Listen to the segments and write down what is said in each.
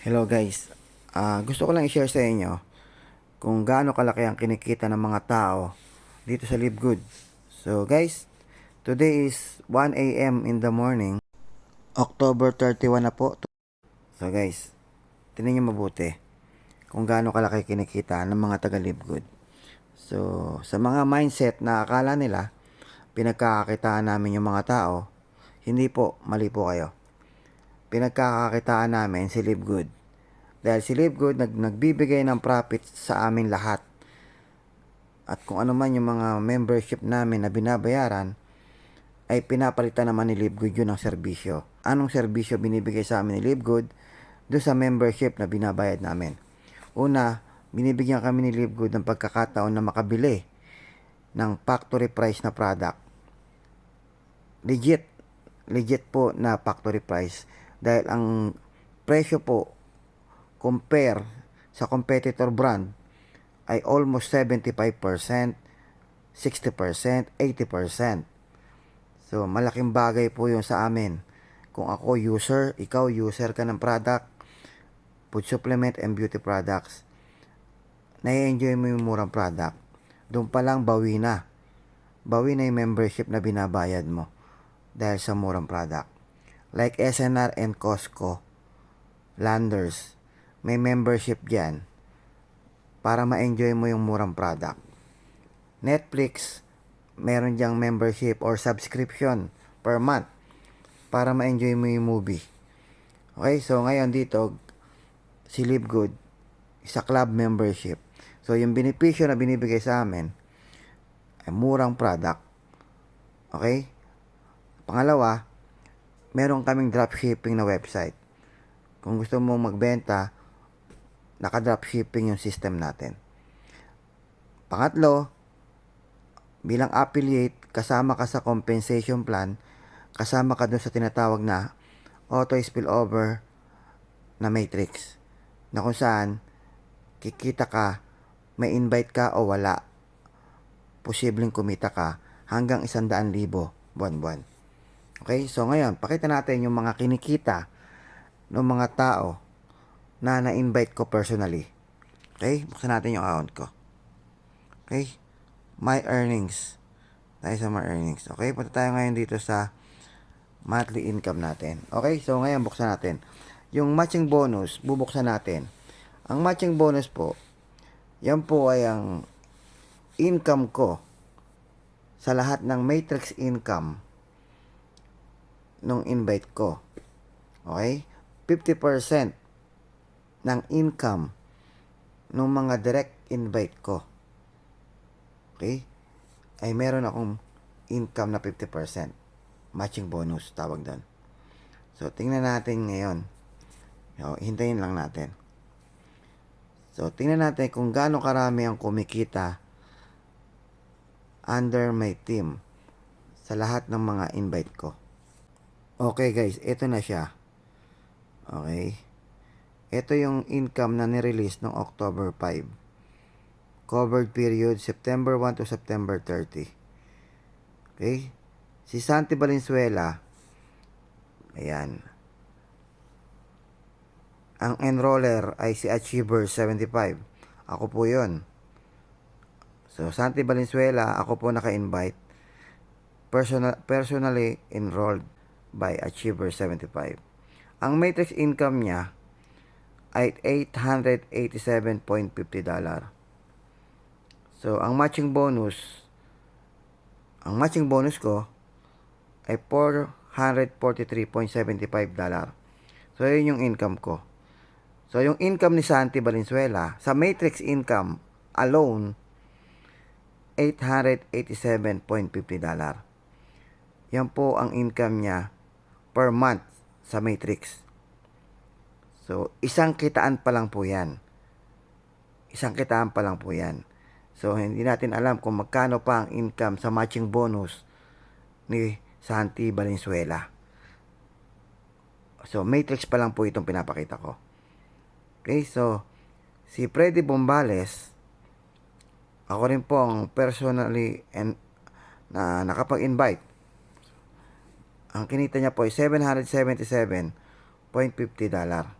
Hello guys, Ah, gusto ko lang i-share sa inyo kung gaano kalaki ang kinikita ng mga tao dito sa Live Good. So guys, today is 1 a.m. in the morning, October 31 na po. So guys, tingnan nyo mabuti kung gaano kalaki kinikita ng mga taga Live Good. So, sa mga mindset na akala nila, pinagkakakitaan namin yung mga tao, hindi po, mali po kayo. Pinagkakakitaan namin si Live Good. Dahil si Live Good nag, nagbibigay ng profit sa amin lahat. At kung ano man yung mga membership namin na binabayaran, ay pinapalitan naman ni Live Good yun ng serbisyo. Anong serbisyo binibigay sa amin ni Live Good? Doon sa membership na binabayad namin. Una, binibigyan kami ni Live Good ng pagkakataon na makabili ng factory price na product. Legit, legit po na factory price. Dahil ang presyo po compare sa competitor brand ay almost 75%, 60%, 80%. So, malaking bagay po yun sa amin. Kung ako user, ikaw user ka ng product, food supplement and beauty products, nai-enjoy mo yung murang product. Doon pa lang bawi na. Bawi na yung membership na binabayad mo dahil sa murang product. Like SNR and Costco, Landers, may membership dyan para ma-enjoy mo yung murang product. Netflix, meron diyang membership or subscription per month para ma-enjoy mo yung movie. Okay, so ngayon dito, si Live Good, isa club membership. So yung benepisyo na binibigay sa amin ay murang product. Okay? Pangalawa, meron kaming dropshipping na website. Kung gusto mo magbenta, naka-dropshipping yung system natin. Pangatlo, bilang affiliate, kasama ka sa compensation plan, kasama ka dun sa tinatawag na auto spillover na matrix. Na kung saan, kikita ka, may invite ka o wala. Posibleng kumita ka hanggang 100,000 buwan-buwan. Okay? So ngayon, pakita natin yung mga kinikita ng mga tao na na-invite ko personally. Okay? Buksan natin yung account ko. Okay? My earnings. Tayo sa my earnings. Okay? Punta tayo ngayon dito sa monthly income natin. Okay? So, ngayon buksan natin. Yung matching bonus, bubuksan natin. Ang matching bonus po, yan po ay ang income ko sa lahat ng matrix income nung invite ko. Okay? 50% ng income ng mga direct invite ko. Okay? Ay meron akong income na 50%. Matching bonus, tawag doon. So, tingnan natin ngayon. So, hintayin lang natin. So, tingnan natin kung gaano karami ang kumikita under my team sa lahat ng mga invite ko. Okay guys, ito na siya. Okay. Ito yung income na nirelease noong October 5. Covered period September 1 to September 30. Okay? Si Santi Valenzuela, ayan. Ang enroller ay si Achiever 75. Ako po yon. So, Santi Valenzuela, ako po naka-invite. Personal, personally enrolled by Achiever 75. Ang matrix income niya ay 887.50 dollar. So, ang matching bonus, ang matching bonus ko ay 443.75 dollar. So, yun yung income ko. So, yung income ni Santi Valenzuela, sa matrix income alone, 887.50 dollar. Yan po ang income niya per month sa matrix. So, isang kitaan pa lang po yan. Isang kitaan pa lang po yan. So, hindi natin alam kung magkano pa ang income sa matching bonus ni Santi Valenzuela. So, matrix pa lang po itong pinapakita ko. Okay, so, si Freddy Bombales, ako rin po ang personally and na nakapag-invite ang kinita niya po ay 777.50 dollar.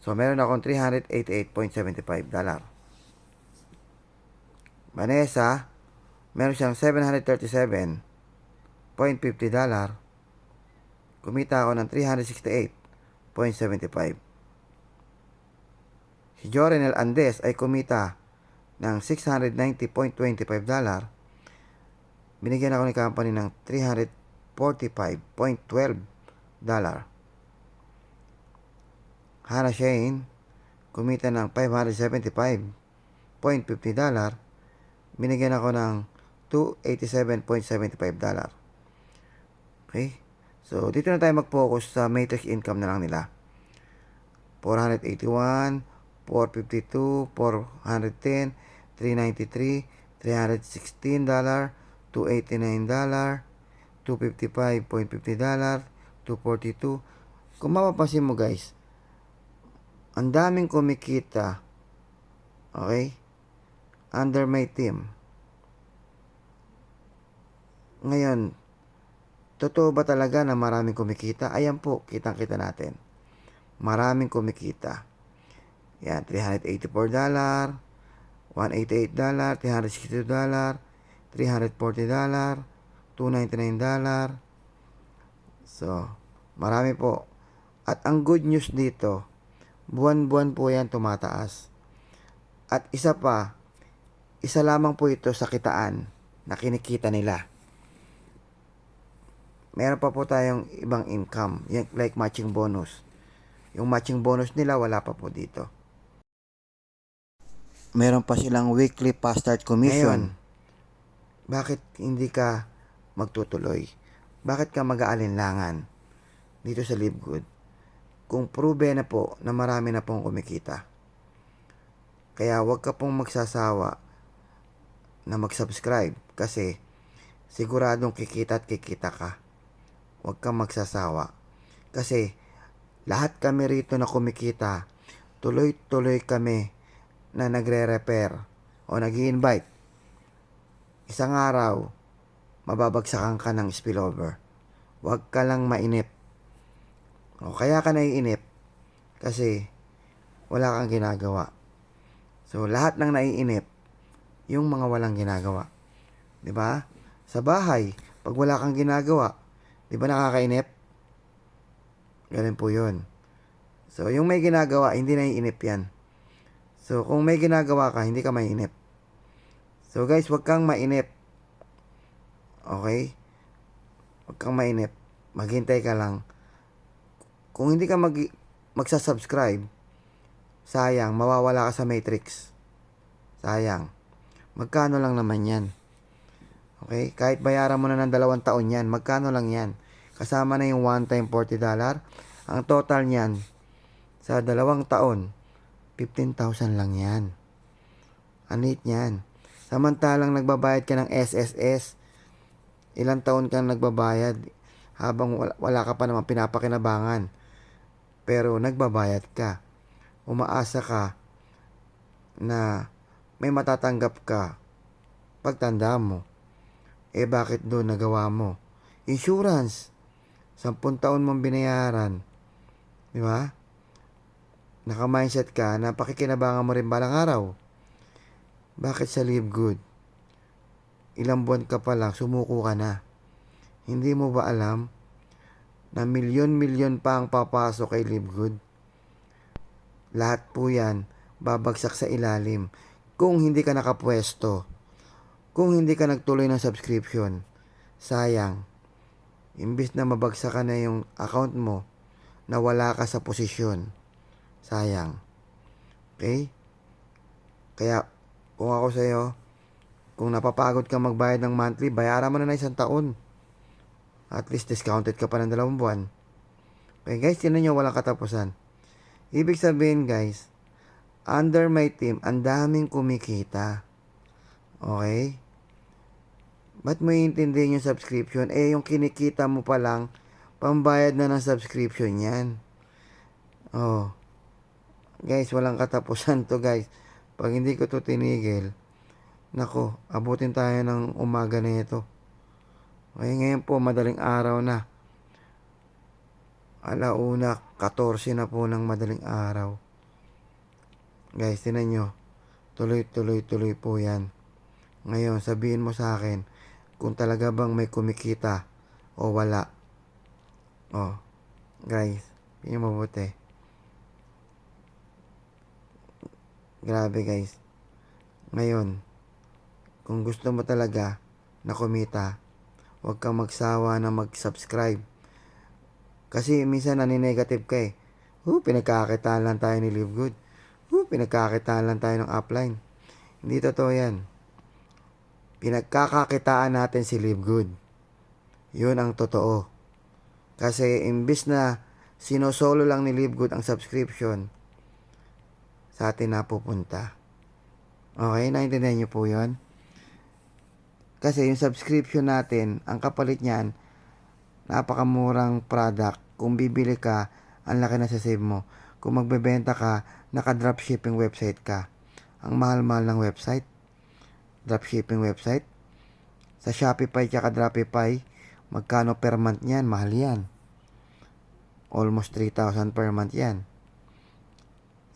So, meron akong 388.75 dollar. Vanessa, meron siyang 737.50 dollar. Kumita ako ng 368.75. Si Jorenel Andes ay kumita ng 690.25 dollar. Binigyan ako ni company ng 300 $45.12. Hannah Shane kumita ng $575.50. Binigyan ako ng $287.75. Okay? So, dito na tayo mag-focus sa matrix income na lang nila. 481, 452, 410, 393, $316, $289, 255.50 dollar, 242. Kung mapapansin mo guys, ang daming kumikita, okay, under my team. Ngayon, totoo ba talaga na maraming kumikita? Ayan po, kitang-kita natin. Maraming kumikita. Yan, 384 dollar, 188 dollar, 362 dollar, 340 dollar, 299 dollar. So, marami po. At ang good news dito, buwan-buwan po yan tumataas. At isa pa, isa lamang po ito sa kitaan na kinikita nila. Meron pa po tayong ibang income, like matching bonus. Yung matching bonus nila wala pa po dito. Meron pa silang weekly fast start commission. bakit hindi ka magtutuloy? Bakit ka mag-aalinlangan dito sa Live? Kung prove na po na marami na pong kumikita. Kaya huwag ka pong magsasawa na mag-subscribe kasi siguradong kikita at kikita ka. Huwag kang magsasawa. Kasi lahat kami rito na kumikita, tuloy-tuloy kami na nagre-repair o nag invite Isang araw, mababagsakan ka ng spillover. Huwag ka lang mainip. O kaya ka naiinip kasi wala kang ginagawa. So, lahat ng naiinip, yung mga walang ginagawa. 'Di ba? Sa bahay, pag wala kang ginagawa, 'di ba nakakainip? Ganun po 'yun. So, yung may ginagawa, hindi naiinip 'yan. So, kung may ginagawa ka, hindi ka mainip. So, guys, wag kang mainip. Okay? Wag kang mainip. Maghintay ka lang. Kung hindi ka mag magsa-subscribe, sayang, mawawala ka sa matrix. Sayang. Magkano lang naman yan? Okay? Kahit bayaran mo na ng dalawang taon yan, magkano lang yan? Kasama na yung one time $40. Ang total niyan, sa dalawang taon, 15,000 lang yan. Anit niyan. Samantalang nagbabayad ka ng SSS, ilang taon kang nagbabayad habang wala, wala ka pa naman pinapakinabangan. Pero nagbabayad ka. Umaasa ka na may matatanggap ka pagtanda mo. Eh bakit doon nagawa mo? Insurance. Sampung taon mong binayaran. Di ba? Naka-mindset ka na pakikinabangan mo rin balang araw. Bakit sa live good? Ilang buwan ka pa lang, sumuko ka na. Hindi mo ba alam na milyon-milyon pa ang papasok kay live good? Lahat po yan, babagsak sa ilalim. Kung hindi ka nakapwesto, kung hindi ka nagtuloy ng subscription, sayang. Imbis na mabagsakan na yung account mo, na wala ka sa posisyon. Sayang. Okay? Kaya, kung ako sa'yo, kung napapagod ka magbayad ng monthly, bayaran mo na na isang taon. At least discounted ka pa ng dalawang buwan. Okay guys, tinan nyo walang katapusan. Ibig sabihin guys, under my team, ang daming kumikita. Okay? Ba't mo iintindihin yung subscription? Eh, yung kinikita mo pa lang, pambayad na ng subscription yan. Oh. Guys, walang katapusan to guys. Pag hindi ko to tinigil, nako, abutin tayo ng umaga na ito. Okay, ngayon po, madaling araw na. Alauna, 14 na po ng madaling araw. Guys, tinan nyo. Tuloy, tuloy, tuloy po yan. Ngayon, sabihin mo sa akin kung talaga bang may kumikita o wala. Oh, guys, yun mabuti. Grabe guys. Ngayon, kung gusto mo talaga na kumita, huwag kang magsawa na mag-subscribe. Kasi minsan nani-negative ka eh. Uh, pinagkakitaan lang tayo ni Live Good. Uh, pinagkakitaan lang tayo ng upline. Hindi totoo yan. Pinagkakakitaan natin si Live Good. Yun ang totoo. Kasi imbis na sinosolo lang ni Live Good ang subscription, sa atin napupunta. Okay, naintindihan niyo po yun? Kasi yung subscription natin, ang kapalit niyan, napakamurang product. Kung bibili ka, ang laki na sa save mo. Kung magbebenta ka, naka-dropshipping website ka. Ang mahal-mahal ng website. Dropshipping website. Sa Shopify tsaka Dropify, magkano per month yan? Mahal yan. Almost 3,000 per month yan.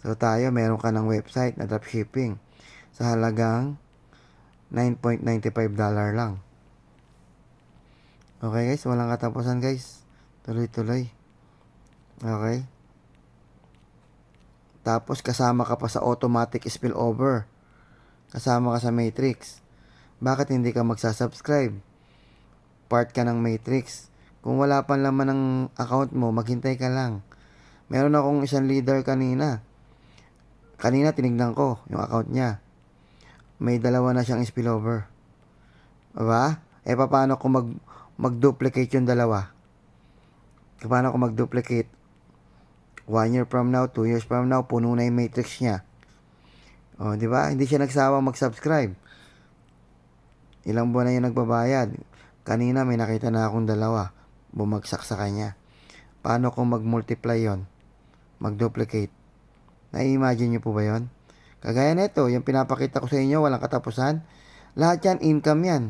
So tayo, meron ka ng website na dropshipping sa halagang 9.95 dollar lang. Okay guys, walang katapusan guys. Tuloy-tuloy. Okay. Tapos kasama ka pa sa automatic spillover. Kasama ka sa matrix. Bakit hindi ka magsasubscribe? Part ka ng matrix. Kung wala pa laman ng account mo, maghintay ka lang. Meron akong isang leader kanina. Kanina tinignan ko yung account niya. May dalawa na siyang spillover. Diba? Eh paano kung mag mag-duplicate yung dalawa? Paano kung mag-duplicate? One year from now, two years from now, puno na yung matrix niya. O, di ba? Hindi siya nagsawang mag-subscribe. Ilang buwan na yung nagbabayad. Kanina may nakita na akong dalawa. Bumagsak sa kanya. Paano kung mag-multiply yon? Mag-duplicate. Na-imagine nyo po ba yon? Kagaya nito, yung pinapakita ko sa inyo, walang katapusan. Lahat yan, income yan.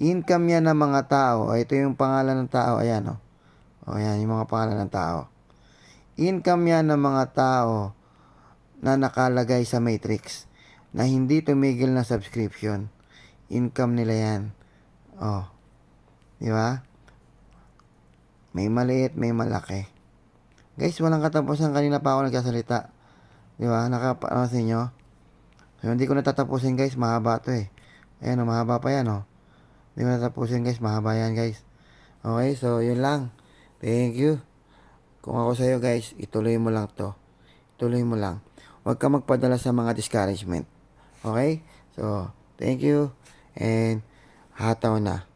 Income yan ng mga tao. O, ito yung pangalan ng tao. Ayan, o. O, ayan, yung mga pangalan ng tao. Income yan ng mga tao na nakalagay sa matrix na hindi tumigil na subscription. Income nila yan. Oh. Di ba? May maliit, may malaki. Guys, walang katapusan. Kanina pa ako nagsasalita. Di ba? Nakapansin nyo? So, hindi ko natatapusin guys. Mahaba to eh. Ayan o, mahaba pa yan o. Hindi ko natatapusin guys. Mahaba yan guys. Okay, so yun lang. Thank you. Kung ako sa'yo guys, ituloy mo lang to. Ituloy mo lang. Huwag ka magpadala sa mga discouragement. Okay? So, thank you. And, hataw na.